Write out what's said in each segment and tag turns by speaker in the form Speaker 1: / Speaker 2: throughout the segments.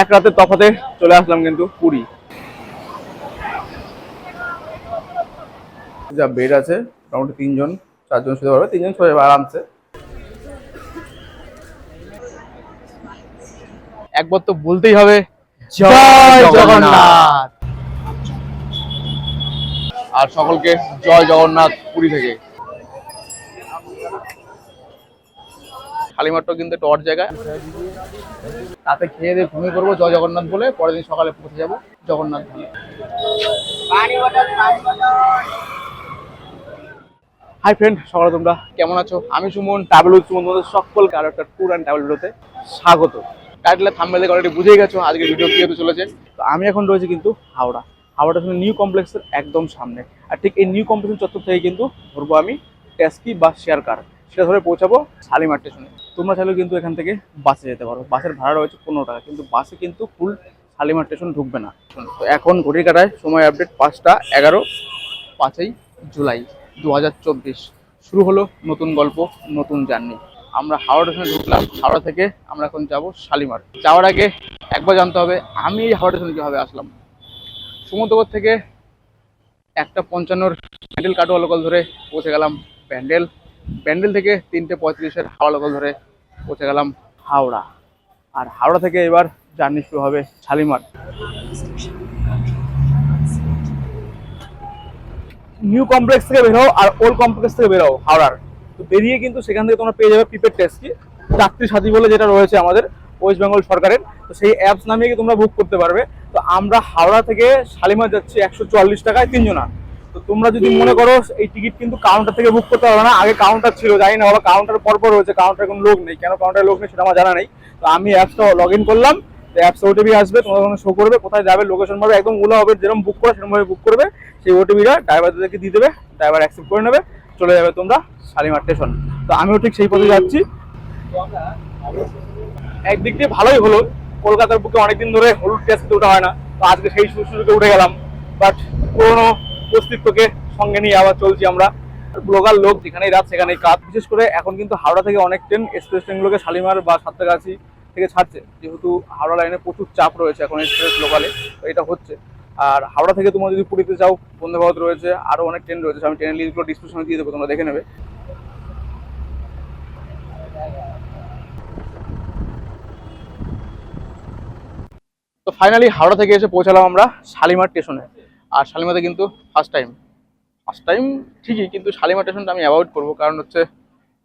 Speaker 1: এক রাতের তফাতে চলে আসলাম কিন্তু পুরী। যা বেড আছে মোটামুটি তিনজন চারজন শুতে পারবে তিনজন শুয়ে যাবে আরামসে একবার তো বলতেই হবে জয় জগন্নাথ। আর সকলকে জয় জগন্নাথ পুরী থেকে। কালীমাত্র কিন্তু একটা অড জায়গা তাতে খেয়ে দিয়ে ঘুমিয়ে পড়ব জয় জগন্নাথ বলে পরের দিন সকালে পৌঁছে যাব জগন্নাথ ধামে। হাই ফ্রেন্ড সকালে তোমরা। কেমন আছো? আমি সুমন ট্রাভেল উইথ সুমন তোমাদের সকলকে আরও একটা ট্যুর অ্যান্ড ট্রাভেল ভিডিওতে স্বাগত। টাইটেলে থাম্বেল দেখে অলরেডি বুঝেই গেছো আজকে ভিডিও কি হতে চলেছে? তো আমি এখন রয়েছি কিন্তু হাওড়া। হাওড়া স্টেশন নিউ কমপ্লেক্সের একদম সামনে। আর ঠিক এই নিউ কমপ্লেক্সের চত্বর থেকে কিন্তু ধরবো আমি ট্যাক্সি বা শেয়ার কার সেটা ধরে পৌঁছাবো শালিমার স্টেশনে তোমরা চাইলেও কিন্তু এখান থেকে বাসে যেতে পারো। বাসের ভাড়া রয়েছে পনেরো টাকা, কিন্তু বাসে কিন্তু ফুল শালিমার স্টেশন ঢুকবে না। তো এখন ঘড়ির কাটায়, সময় আপডেট পাঁচটা এগারো, পাঁচই জুলাই দু হাজার চব্বিশ। শুরু হলো নতুন গল্প, নতুন জার্নি। আমরা হাওড়া স্টেশনে ঢুকলাম, হাওড়া থেকে আমরা এখন যাব শালিমার যাওয়ার আগে একবার জানতে হবে, আমি এই হাওড়া স্টেশনে কীভাবে আসলাম? সমুদ্রগর থেকে একটা পঞ্চান্নর প্যান্ডেল কাটোয়া লোকাল ধরে পৌঁছে গেলাম প্যান্ডেল। প্যান্ডেল থেকে তিনটে পঁয়ত্রিশের হাওড়া লোকাল ধরে পৌঁছে গেলাম হাওড়া। আর হাওড়া থেকে এবার জার্নি শুরু হবে শালিমার। নিউ কমপ্লেক্স থেকে বেরো আর ওল্ড কমপ্লেক্স থেকে বেরো হাওড়ার। তো বেরিয়ে কিন্তু সেখান থেকে তোমরা পেয়ে যাবে প্রিপেড ট্যাক্সি যাত্রী সাথী বলে যেটা রয়েছে আমাদের ওয়েস্ট বেঙ্গল সরকারের, তো সেই অ্যাপস নামিয়ে গিয়ে তোমরা বুক করতে পারবে। তো আমরা হাওড়া থেকে শালিমার যাচ্ছি একশো চুয়াল্লিশ টাকায় তিনজনা। তো তোমরা যদি মনে করো এই টিকিট কিন্তু কাউন্টার থেকে বুক করতে পারবে না, আগে কাউন্টার ছিল, জানি না বাবা কাউন্টার পরপর রয়েছে কাউন্টার কোনো লোক নেই, কেন কাউন্টারে লোক নেই সেটা আমার জানা নেই। তো আমি অ্যাপসটা লগ ইন করলাম অ্যাপস ওটিপি আসবে তোমার ওখানে শো করবে, কোথায় যাবে লোকেশন পাবে একদম ওলা হবে, যেরকম বুক করে সেরকম ভাবে বুক করবে, সেই ওটিপিটা ড্রাইভারদেরকে দিয়ে দেবে ড্রাইভার অ্যাকসেপ্ট করে নেবে, চলে যাবে তোমরা শালিমার স্টেশন তো আমিও ঠিক সেই পথে যাচ্ছি। একদিক দিয়ে ভালোই হলো, কলকাতার বুকে অনেকদিন ধরে হলুদ ট্যাক্সিতে ওঠা হয় না, তো আজকে সেই সুযোগে উঠে গেলাম। বাট পুরোনো অস্তিত্বকে সঙ্গে নিয়ে আবার চলছি আমরা। লোকাল লোক যেখানেই রাত, সেখানেই কাজ বিশেষ করে এখন কিন্তু হাওড়া থেকে অনেক ট্রেন, এক্সপ্রেস ট্রেনগুলোকে শালিমার বা সাতটাগাছি থেকে ছাড়ছে। যেহেতু হাওড়া লাইনে প্রচুর চাপ রয়েছে এখন এক্সপ্রেস লোকালে, তো এটা হচ্ছে। আর হাওড়া থেকে তোমরা যদি পুরীতে যাও, বন্দে ভারত রয়েছে আরও অনেক ট্রেন রয়েছে। আমি ট্রেনের লিস্টগুলো ডিসক্রিপশনে দিয়ে দেবো, তোমরা দেখে নেবে। তো ফাইনালি হাওড়া থেকে এসে পৌঁছালাম আমরা শালিমার স্টেশনে আর শালিমাতে কিন্তু ফার্স্ট টাইম ফার্স্ট টাইম ঠিকই, কিন্তু শালিমার স্টেশনটা আমি অ্যাভয়েড করব, কারণ হচ্ছে,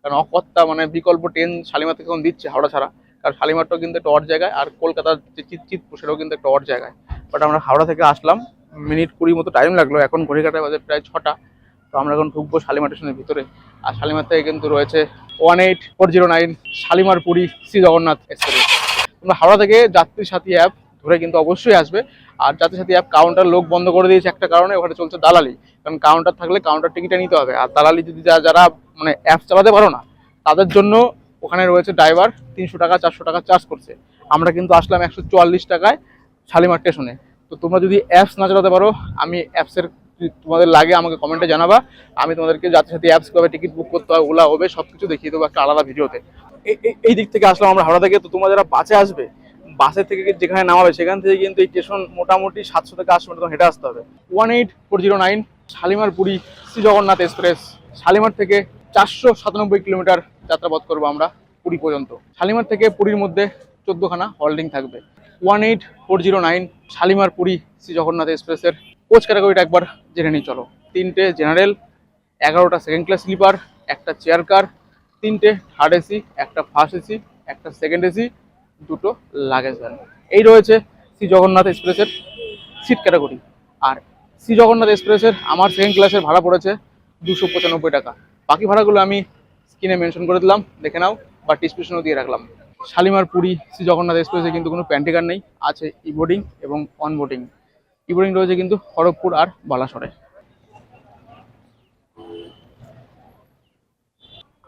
Speaker 1: কারণ অকত্তা মানে বিকল্প ট্রেন শালিমার থেকে এখন দিচ্ছে হাওড়া ছাড়া। কারণ শালিমারটাও কিন্তু একটা অড জায়গায়, আর কলকাতার যে চিত সেটাও কিন্তু একটা অড জায়গায়। বাট আমরা হাওড়া থেকে আসলাম, মিনিট কুড়ি মতো টাইম লাগল, এখন ঘড়ি কাটায় বাজে প্রায় ছটা। তো আমরা এখন ঢুকবো শালিমার স্টেশনের ভিতরে। আর শালিমার থেকে কিন্তু রয়েছে one eight four zero nine Shalimar Puri Shri Jagannath express তোমরা হাওড়া থেকে যাত্রী সাথী অ্যাপ ধরে কিন্তু অবশ্যই আসবে। আর যাতে সাথে অ্যাপ কাউন্টার লোক বন্ধ করে দিয়েছে একটা কারণে, ওখানে চলছে দালালি। কারণ কাউন্টার থাকলে কাউন্টার টিকিটটা নিতে হবে। আর দালালি যদি যারা মানে অ্যাপ চালাতে পারো না, তাদের জন্য ওখানে রয়েছে ড্রাইভার তিনশো টাকা, চারশো টাকা চার্জ করছে। আমরা কিন্তু আসলাম একশো চুয়াল্লিশ টাকায় শালিমার স্টেশনে। তো তোমরা যদি অ্যাপস না চালাতে পারো, আমি অ্যাপসের তোমাদের লাগে, আমাকে কমেন্টে জানাবা। আমি তোমাদেরকে যাতে সাথে অ্যাপস কীভাবে টিকিট বুক করতে হয়, ওলা হবে সব কিছু দেখিয়ে দেবো একটা আলাদা ভিডিওতে এই- দিক থেকে আসলাম আমরা হাওড়া থেকে। তো তোমরা যারা আসবে বাসের থেকে যেখানে নামাবে, সেখান থেকে কিন্তু এই স্টেশন মোটামুটি সাতশো থেকে আটশো মিটার হেঁটে আসতে হবে। One eight four zero nine Shalimar Puri Shri Jagannath express Shalimar থেকে চারশো সাতানব্বই কিলোমিটার যাত্রাপথ করব আমরা পুরী পর্যন্ত। শালিমার থেকে পুরীর মধ্যে চোদ্দোখানা হল্ডিং থাকবে। One eight four zero nine Shalimar Puri Shri Jagannath এক্সপ্রেসের কোচ ক্যাটাগরিটা একবার জেনে নিই, চলো। তিনটে জেনারেল এগারোটা সেকেন্ড ক্লাস স্লিপার একটা চেয়ার কার তিনটে থার্ড এসি একটা ফার্স্ট এসি একটা সেকেন্ড এসি দুটো লাগেজ ভ্যান এই রয়েছে শ্রী জগন্নাথ এক্সপ্রেসের সিট ক্যাটাগরি আর শ্রী জগন্নাথ এক্সপ্রেসের আমার সেকেন্ড ক্লাসের ভাড়া পড়েছে দুশো পঁচানব্বই টাকা। বাকি ভাড়াগুলো আমি স্ক্রিনে মেনশন করে দিলাম, দেখে নাও বা ডিসক্রিপশনেও দিয়ে রাখলাম। শালিমার পুরী শ্রী জগন্নাথ এক্সপ্রেসে কিন্তু কোনো প্যান্টিকার নেই, আছে ইবোর্ডিং এবং অন বোর্ডিং ই বোর্ডিং রয়েছে কিন্তু খড়গপুর আর বালাসরে।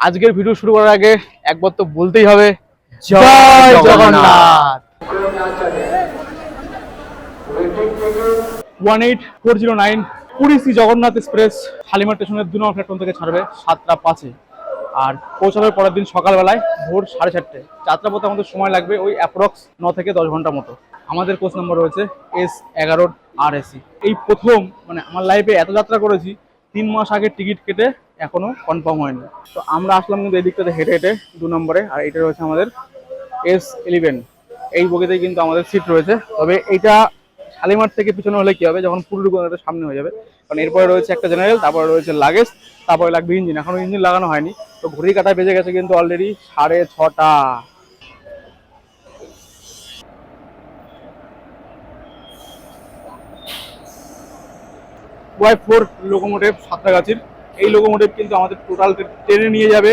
Speaker 1: আজকের ভিডিও শুরু করার আগে একবার তো বলতেই হবে জয় Jagannath. One eight four zero nine Puri Shri Jagannath express Shalimar স্টেশনের দু নম্বর প্ল্যাটফর্ম থেকে ছাড়বে সাতটা পাঁচে। আর পৌঁছানোর পরের দিন সকালবেলায় ভোর সাড়ে চারটে। যাত্রাপথে আমাদের সময় লাগবে ওই অ্যাপ্রক্স ন থেকে দশ ঘণ্টা মতো। আমাদের কোচ নম্বর রয়েছে এস এগারোর আর এসি এই প্রথম মানে আমার লাইফে এত যাত্রা করেছি তিন মাস আগে টিকিট কেটে এখনও কনফার্ম হয়নি। তো আমরা আসলাম কিন্তু এই দিকটাতে হেঁটে হেঁটে দু নম্বরে, আর এটা রয়েছে আমাদের এস ইলেভেন এই বগিতে কিন্তু আমাদের সিট রয়েছে। তবে এইটা শালিমার থেকে পিছনে হলে কি হবে? যখন পুরো একটা সামনে হয়ে যাবে। কারণ এরপরে রয়েছে একটা জেনারেল তারপরে রয়েছে লাগেজ তারপরে লাগবে ইঞ্জিন এখনও ইঞ্জিন লাগানো হয়নি। তো ঘড়ি কাটা বেজে গেছে কিন্তু অলরেডি সাড়ে ছটা। ওয়াই ফোর লোকোমোটিভ সাঁতরাগাছির। এই লোকোমোটিভ কিন্তু আমাদের টোটাল ট্রেনে নিয়ে যাবে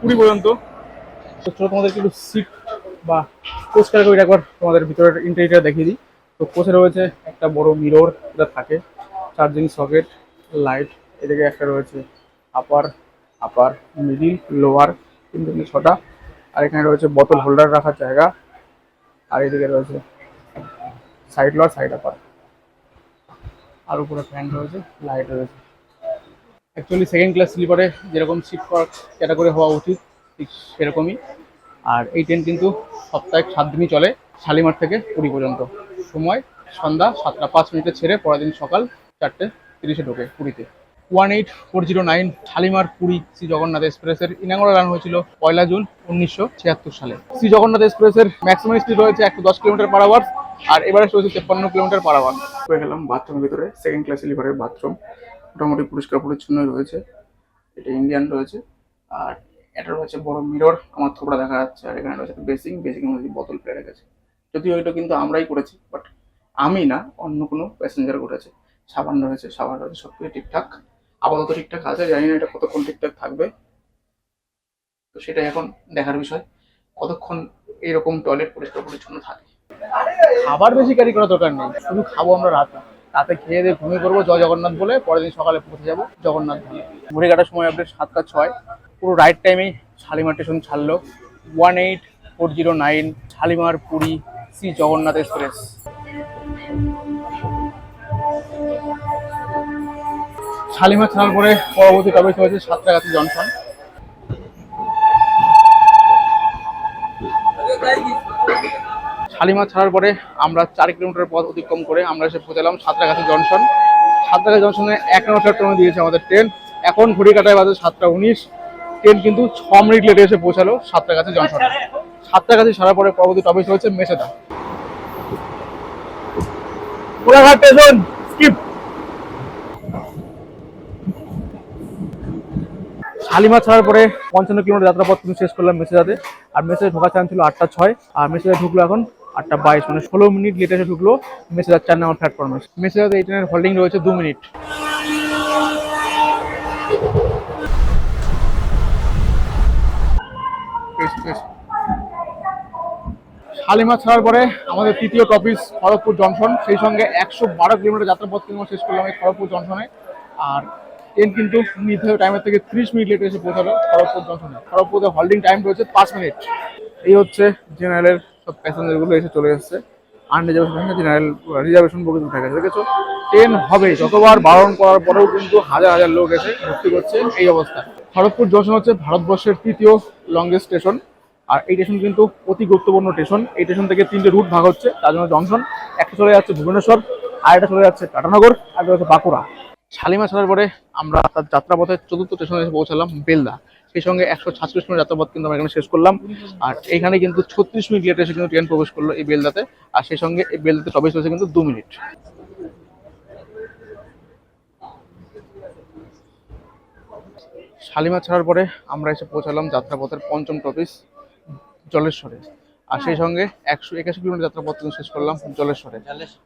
Speaker 1: কুড়ি পর্যন্ত। তোমাদের কিন্তু সিট বা কোচ করে একবার তোমাদের ভিতরের ইন্টেরিয়ার দেখিয়ে দিই। তো কোচে রয়েছে একটা বড় মিরর এটা থাকে। চার্জিং সকেট লাইট এদিকে একটা রয়েছে আপার আপার মিডিল লোয়ার তিনটে ছটা। আর এখানে রয়েছে বোতল হোল্ডার রাখার জায়গা। আর এদিকে রয়েছে সাইড লোয়ার সাইড আপার আর উপরে ফ্যান রয়েছে লাইট রয়েছে। অ্যাকচুয়ালি সেকেন্ড ক্লাস স্লিপারে যেরকম সিট ক্যাটাগরি হওয়া উচিত, ঠিক সেরকমই। আর এই ট্রেন কিন্তু সপ্তাহে সাত দিনই চলে, শালিমার থেকে পুরী পর্যন্ত। সময় সন্ধ্যা সাতটা পাঁচ মিনিটে ছেড়ে পরের দিন সকাল চারটে তিরিশে ঢোকে পুরীতে। One eight four zero nine Shalimar Puri Shri Jagannath এক্সপ্রেসের ইনাগোরা রান হয়েছিল পয়লা জুন উনিশশো ছিয়াত্তর সালে। শ্রী জগন্নাথ এক্সপ্রেসের ম্যাক্সিমাম স্পিড রয়েছে একশো দশ কিলোমিটার পার আওয়ার আর এবারে রয়েছে তেপ্পান্ন কিলোমিটার পার আওয়ার হয়ে গেলাম বাথরুমের ভিতরে সেকেন্ড ক্লাস লিভারের বাথরুম মোটামুটি পরিষ্কার পরিচ্ছন্ন রয়েছে। এটা ইন্ডিয়ান রয়েছে। আর এটা রয়েছে বড় মিরর আমার থোবড়া দেখা যাচ্ছে। আর এখানে রয়েছে বেসিং বেসিং মধ্যে বোতল পেয়ে রেখেছে যদিও এটা কিন্তু আমরাই করেছি বাট আমি না, অন্য কোনো প্যাসেঞ্জার করেছে। সাবান রয়েছে সাবান রয়েছে সব কিছু ঠিকঠাক। আপাতত ঠিকঠাক আছে, জানি না এটা কতক্ষণ ঠিকঠাক থাকবে। তো সেটাই এখন দেখার বিষয়। কতক্ষণ এরকম টয়লেট পরিষ্কার পরিচ্ছন্ন থাকে? খাবার বেশি ক্যারি করার দরকার নেই, শুধু খাব আমরা রাতে। রাতে খেয়ে দিয়ে ঘুমিয়ে পড়ব জয় জগন্নাথ বলে, পরের দিন সকালে পৌঁছে যাব জগন্নাথ ধামে। ঘুরে কাটার সময় আপডেট সাতটা ছয়। পুরো রাইট টাইমেই শালিমার স্টেশন ছাড়লো। One eight four zero nine Shalimar Puri Shri Jagannath express Shalimar ছাড়ার পরে পরবর্তী টপিক হয়েছে সাতটাগাছি জংশন শালিমার ছাড়ার পরে আমরা চার কিলোমিটার পথ অতিক্রম করে আমরা এসে পৌঁছালাম সাতটাগাছি জংশন। সাতটাগাছি জংশনে এক নম্বর ট্রেন দিয়েছে আমাদের ট্রেন এখন ঘড়ি কাটায় বাজে সাতটা উনিশ। ট্রেন কিন্তু ছ মিনিট লেটে এসে পৌঁছালো সাতটাগাছি জংশনে। সাতটাগাছি ছাড়ার পরে পরবর্তী টপিক হচ্ছে মেসেদা। শালিমার ছাড়ার পরে পঞ্চান্ন কিলোমিটার যাত্রাপথ শেষ করলাম মেসেজাতে আর মেসেজে ঢোকার টাইম ছিল আটটা ছয়। আর মেসেজে ঢুকলো এখন আটটা বাইশ মানে ষোলো মিনিট লেটে এসে ঢুকলো মেসেজার চার নম্বর প্ল্যাটফর্মে মেসেজাতে এই ট্রেনের হোল্ডিং রয়েছে দু মিনিট। শালিমা ছাড়ার পরে আমাদের তৃতীয় টপিস খড়গপুর জংশন। সেই সঙ্গে একশো বারো কিলোমিটার যাত্রাপথ কিন্তু শেষ করলাম এই খড়গপুর জংশনে। আর ট্রেন কিন্তু নির্ধারিত টাইমের থেকে ত্রিশ মিনিট লেট এসে পৌঁছালো খড়গপুর জংশনে। খড়গপুরের হোল্ডিং টাইম রয়েছে পাঁচ মিনিট। এই হচ্ছে জেনারেলের সব প্যাসেঞ্জারগুলো এসে চলে এসছে। আনরিজার্ভেশন জেনারেল রিজার্ভেশন উঠে গেছে দেখেছ? ট্রেন হবে, যতবার বারণ করার পরেও কিন্তু হাজার হাজার লোক এসে ভর্তি করছে এই অবস্থা। খড়গপুর জংশন হচ্ছে ভারতবর্ষের তৃতীয় লংগেস্ট স্টেশন আর এই স্টেশন কিন্তু অতি গুরুত্বপূর্ণ স্টেশন এই স্টেশন থেকে তিনটে রুট ভাগ হচ্ছে, তার জন্য জংশন। একটা চলে যাচ্ছে ভুবনেশ্বর, আর একটা চলে যাচ্ছে টাটানগর, আর একটা হচ্ছে বাঁকুড়া। শালিমা ছাড়ার পরে আমরা তার যাত্রাপথের চতুর্থ স্টেশনে এসে পৌঁছালাম বেলদা। সেই সঙ্গে একশো ছাত্রিশ মিনিট যাত্রাপথ কিন্তু আমরা এখানে শেষ করলাম। আর এখানে কিন্তু ছত্রিশ মিনিট লেটে এসে কিন্তু ট্রেন প্রবেশ করল এই বেলদাতে। আর সেই সঙ্গে এই বেলদাতে প্রবেশ হয়েছে কিন্তু দু মিনিট। শালিমা ছাড়ার পরে আমরা এসে পৌঁছালাম যাত্রাপথের পঞ্চম টপিস, জলেশ্বরে। আর সেই সঙ্গে একশো একাশি কিলোমিটার যাত্রাপথ কিন্তু শেষ করলাম জলেশ্বরে।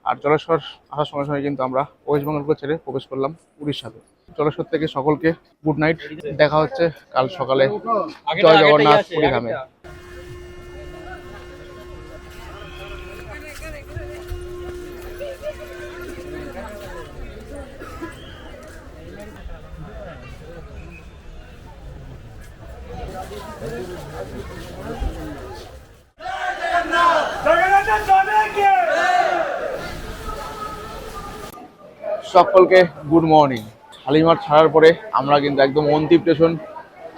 Speaker 1: আর জলেশ্বর আসার সঙ্গে সঙ্গে কিন্তু আমরা ওয়েস্ট বেঙ্গলকে ছেড়ে প্রবেশ করলাম উড়িষ্যাতে। জলেশ্বর থেকে সকলকে গুড নাইট দেখা হচ্ছে কাল সকালে জয় জগন্নাথ পুরী ধামে। সকলকে গুড মর্নিং শালিমার ছাড়ার পরে আমরা কিন্তু একদম অন্তিম স্টেশন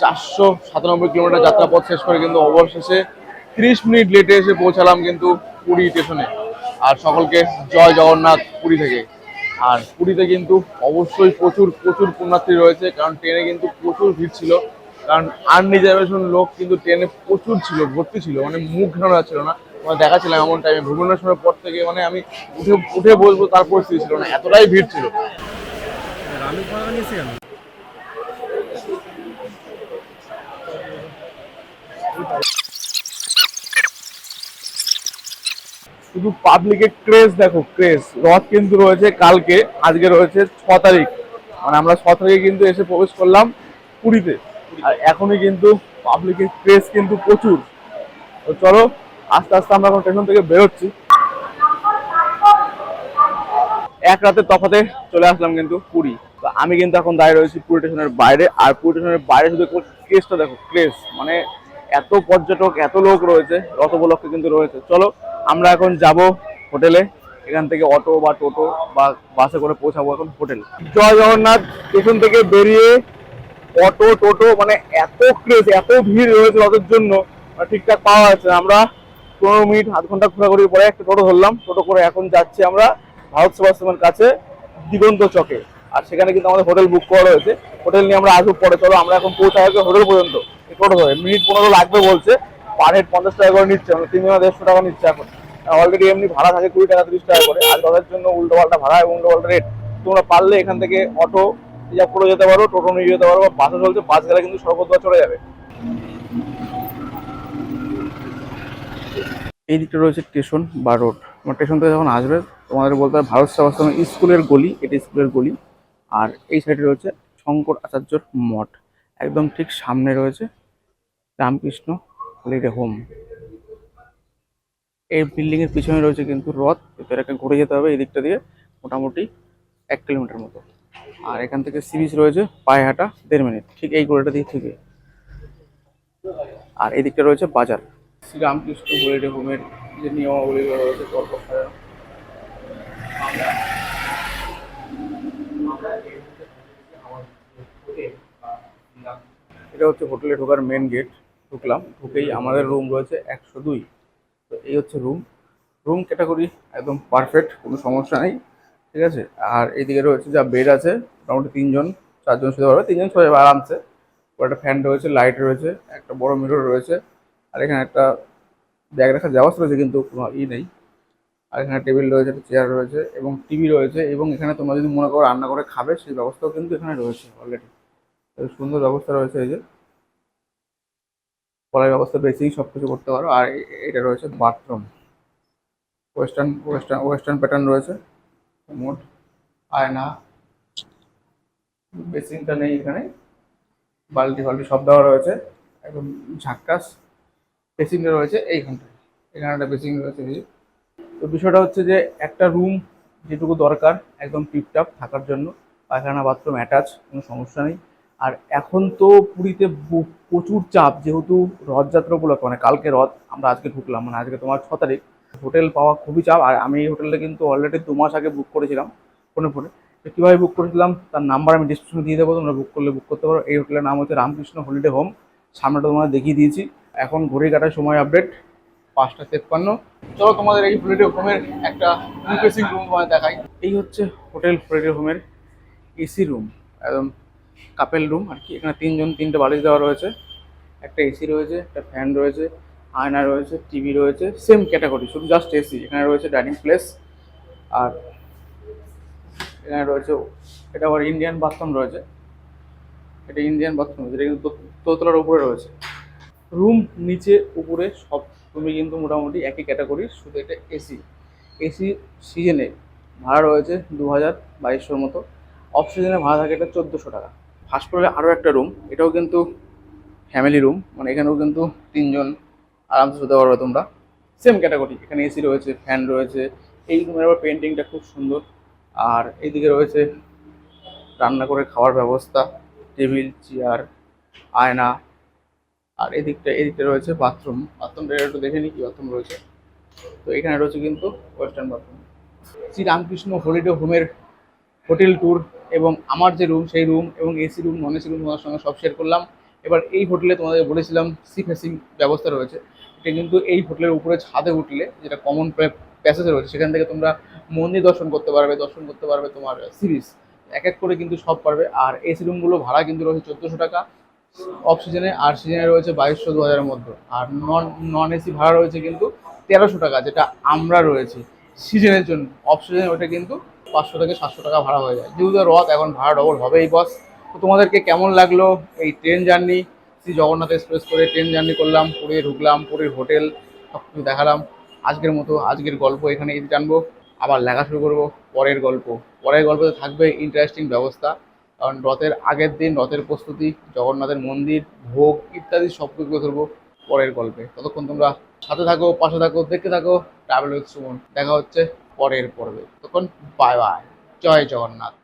Speaker 1: চারশো সাতানব্বই কিলোমিটার যাত্রাপথ শেষ করে কিন্তু অবশেষে তিরিশ মিনিট লেটে এসে পৌঁছালাম কিন্তু পুরী স্টেশনে আর সকলকে জয় জগন্নাথ পুরী থেকে। আর পুরীতে কিন্তু অবশ্যই প্রচুর প্রচুর পুণ্যার্থী রয়েছে, কারণ ট্রেনে কিন্তু প্রচুর ভিড় ছিল। কারণ আনরিজার্ভেশন লোক কিন্তু ট্রেনে প্রচুর ছিল, ভর্তি ছিল মানে মুখ ঘেরানো যাচ্ছিল না। মানে দেখাচ্ছিলাম এমন টাইমে ভুবনেশ্বরের পর থেকে মানে আমি উঠে উঠে বসবো তার পরিস্থিতি ছিল না, এতটাই ভিড় ছিল।
Speaker 2: আমি পড়া নিয়েছি কেন
Speaker 1: শুধু পাবলিকের ক্রেজ দেখো ক্রেজ রথ কিন্তু রয়েছে কালকে, আজকে রয়েছে ছ তারিখ। মানে আমরা ছ তারিখে কিন্তু এসে প্রবেশ করলাম পুরীতে। আর এখনই কিন্তু পাবলিকের ক্রেজ কিন্তু প্রচুর। তো চলো, আস্তে আস্তে আমরা এখন স্টেশন থেকে বেরোচ্ছি। এক রাতের তফাতে চলে আসলাম কিন্তু পুরী। তো আমি কিন্তু এখন দাঁড়িয়ে রয়েছি পুরী স্টেশনের বাইরে। আর পুরী স্টেশনের বাইরে শুধু ক্রেজটা দেখো ক্রেজ মানে এত পর্যটক, এত লোক রয়েছে, রথ উপলক্ষে কিন্তু রয়েছে। চলো, আমরা এখন যাব হোটেলে। এখান থেকে অটো বা টোটো বা বাসে করে পৌঁছাবো এখন হোটেল। জয় জগন্নাথ স্টেশন থেকে বেরিয়ে অটো, টোটো মানে এত ক্রেজ এত ভিড় রয়েছে রথের জন্য মানে ঠিকঠাক পাওয়া যাচ্ছে আমরা পনেরো মিনিট, আধ ঘণ্টা ঘোরাঘুরির পরে একটা টোটো ধরলাম। টোটো করে এখন যাচ্ছি আমরা ভারত সেবাশ্রমের কাছে দিগন্ত চকে। আর সেখানে কিন্তু আমাদের হোটেল বুক করা রয়েছে। হোটেল নিয়ে আমরা আসব পরে। চলো, আমরা এখন পৌঁছা যাবে হোটেল পর্যন্ত। টোটো ধরে, মিনিট পনেরো লাগবে বলছে। পার হেড পঞ্চাশ টাকা করে নিচ্ছে। মানে তিন জনের দেড়শো টাকা নিচ্ছে এখন। অলরেডি এমনি ভাড়া থাকে কুড়ি টাকা, তিরিশ টাকা করে। আর রথের জন্য উল্টো পাল্টা ভাড়া এবং উল্টো পাল্টা রেট তোমরা পারলে এখান থেকে অটো রিজার্ভ করে যেতে পারো, টোটো নিয়ে যেতে পারো, বা বাসে চলছে বাস গেলে কিন্তু সর্বদা চলে যাবে। এই দিকটা রয়েছে স্টেশন বা রোড তোমার স্টেশন থেকে যখন আসবে তোমাদের বলতে হবে ভারত সেবাশ্রম স্কুলের গলি, এটি স্কুলের গলি। আর এই সাইডে রয়েছে শঙ্কর আচার্যর মঠ। একদম ঠিক সামনে রয়েছে রামকৃষ্ণ হলিডে হোম। এই বিল্ডিং এর পিছনে রয়েছে কিন্তু রথ এটাকে ঘুরে যেতে হবে এই দিকটা দিয়ে মোটামুটি এক কিলোমিটার মতো। আর এখান থেকে সি বিচ রয়েছে পায়ে হাঁটা দেড় মিনিট, ঠিক এই গলিটা দিয়ে থেকে আর এই দিকটা রয়েছে বাজার। শ্রীরামকৃষ্ণ হলিডে হোমের যে নিয়মাবলী রয়েছে সাজানো। এটা হচ্ছে হোটেলে ঢোকার মেন গেট ঢুকলাম, ঢুকেই আমাদের রুম রয়েছে একশো দুই। তো এই হচ্ছে রুম রুম ক্যাটাগরি একদম পারফেক্ট কোনো সমস্যা নেই, ঠিক আছে? আর এইদিকে রয়েছে যা বেড আছে, মোটামুটি তিনজন, চারজন শুতে পারবে তিনজন যাবে আরামসে। একটা ফ্যান রয়েছে লাইট রয়েছে, একটা বড় মিরর রয়েছে, আর এখানে একটা ব্যাগ রাখার ব্যবস্থা রয়েছে, কিন্তু কোনো ই নেই। আর এখানে টেবিল রয়েছে চেয়ার রয়েছে এবং টিভি রয়েছে এবং এখানে তোমরা যদি মনে করো রান্না করে খাবে, সেই ব্যবস্থাও কিন্তু এখানে রয়েছে অলরেডি সুন্দর ব্যবস্থা রয়েছে এই যে। কলার ব্যবস্থা বেসিং সব কিছু করতে পারো। আর এটা রয়েছে bathroom western western western pattern রয়েছে, মোট আয়না। বেসিংটা নেই এখানে। বালতি ফালতি সব দেওয়া রয়েছে। একদম ঝাক্কাস। বেসিংটা রয়েছে এইখানটায়। এখানে একটা বেসিং রয়েছে। তো বিষয়টা হচ্ছে যে একটা রুম যেটুকু দরকার, একদম টিপটাপ থাকার জন্য, পায়খানা বাথরুম অ্যাটাচ কোনো সমস্যা নেই। আর এখন তো পুরীতে প্রচুর চাপ, যেহেতু রথযাত্রা উপলক্ষে মানে কালকে রথ, আমরা আজকে ঢুকলাম মানে আজকে তোমার ছ তারিখ। হোটেল পাওয়া খুবই চাপ, আর আমি এই হোটেলটা কিন্তু অলরেডি দু মাস আগে বুক করেছিলাম, ফোনে ফোনে। তো কীভাবে বুক করেছিলাম, তার নাম্বার আমি ডিসক্রিপশনে দিয়ে দেবো, তোমরা বুক করলে বুক করতে পারো। এই হোটেলের নাম হচ্ছে রামকৃষ্ণ হলিডে হোম সামনেটা তোমাদের দেখিয়ে দিয়েছি। এখন ঘড়ি কাটার সময় আপডেট পাঁচটা তেপ্পান্ন। চলো তোমাদের এই হলিডে হোমের একটা ইমপ্রেসিং রুম তোমাদের দেখাই। এই হচ্ছে হোটেল হলিডে হোমের এসি রুম একদম কাপেল রুম আর কি। এখানে তিনজন, তিনটে বালিশ দেওয়া রয়েছে। একটা এসি রয়েছে, একটা ফ্যান রয়েছে, আয়না রয়েছে টিভি রয়েছে সেম ক্যাটাগরি শুধু জাস্ট এসি এখানে রয়েছে ডাইনিং প্লেস আর এখানে রয়েছে, এটা আবার ইন্ডিয়ান বাথরুম রয়েছে। এটা ইন্ডিয়ান বাথরুম যেটা কিন্তু দোতলার উপরে রয়েছে। রুম নিচে, উপরে সব রুমই কিন্তু মোটামুটি একই ক্যাটাগরির শুধু এটা এসি এসি সিজনে ভাড়া রয়েছে দু হাজার বাইশশোর মতো। অফ সিজনে ভাড়া থাকে এটা চোদ্দোশো টাকা। ফার্স্ট ফ্লোরে আরও একটা রুম এটাও কিন্তু ফ্যামিলি রুম মানে এখানেও কিন্তু তিনজন আরামসে শুতে পারবে তোমরা। সেম ক্যাটাগরি এখানে এসি রয়েছে ফ্যান রয়েছে। এই রুমের আবার পেন্টিংটা খুব সুন্দর। আর এইদিকে রয়েছে রান্না করে খাওয়ার ব্যবস্থা, টেবিল চেয়ার আয়না আর এদিকটা এদিকটা রয়েছে বাথরুম বাথরুমটা একটু দেখে নিই কি বাথরুম রয়েছে। তো এখানে রয়েছে কিন্তু western bathroom Shri Ramakrishna holiday হোমের হোটেল ট্যুর এবং আমার যে রুম সেই রুম এবং AC room non AC room তোমার সঙ্গে সব শেয়ার করলাম। এবার এই হোটেলে তোমাদের বলেছিলাম সি ফেসিং ব্যবস্থা রয়েছে। এটা কিন্তু এই হোটেলের উপরে ছাদে উঠলে যেটা কমন প্যাসেজে রয়েছে, সেখান থেকে তোমরা মন্দির দর্শন করতে পারবে, দর্শন করতে পারবে তোমার সিরিজ এক এক করে কিন্তু সব পারবে। আর এসি রুমগুলো ভাড়া কিন্তু রয়েছে চোদ্দোশো টাকা। অফ সিজনে আর সিজনে রয়েছে বাইশশো দু হাজারের মধ্যে। আর নন নন এসি ভাড়া রয়েছে কিন্তু তেরোশো টাকা, যেটা আমরা রয়েছি। সিজনের জন্য অফ সিজনে ওটা কিন্তু পাঁচশো থেকে সাতশো টাকা ভাড়া হয়ে যায়। যেহেতু রথ এখন ভাড়া ডবল হবেই বস তো তোমাদেরকে কেমন লাগল এই train journey Shri Jagannath express করে ট্রেন জার্নি করলাম, পুরী ঢুকলাম, পুরীর হোটেল সব কিছু দেখালাম। আজকের মতো, আজকের গল্প এখানে জানব। আবার লেখা শুরু করব পরের গল্প। পরের গল্পতে থাকবে ইন্টারেস্টিং ব্যবস্থা। কারণ রথের আগের দিন, রথের প্রস্তুতি, জগন্নাথের মন্দির, ভোগ ইত্যাদি সব কিছু ধরবো পরের গল্পে। ততক্ষণ তোমরা সাথে থাকো, পাশে থাকো, দেখতে থাকো ট্রাভেল উইথ সুমন দেখা হচ্ছে পরের পর্বে। তখন বাই বাই জয় জগন্নাথ।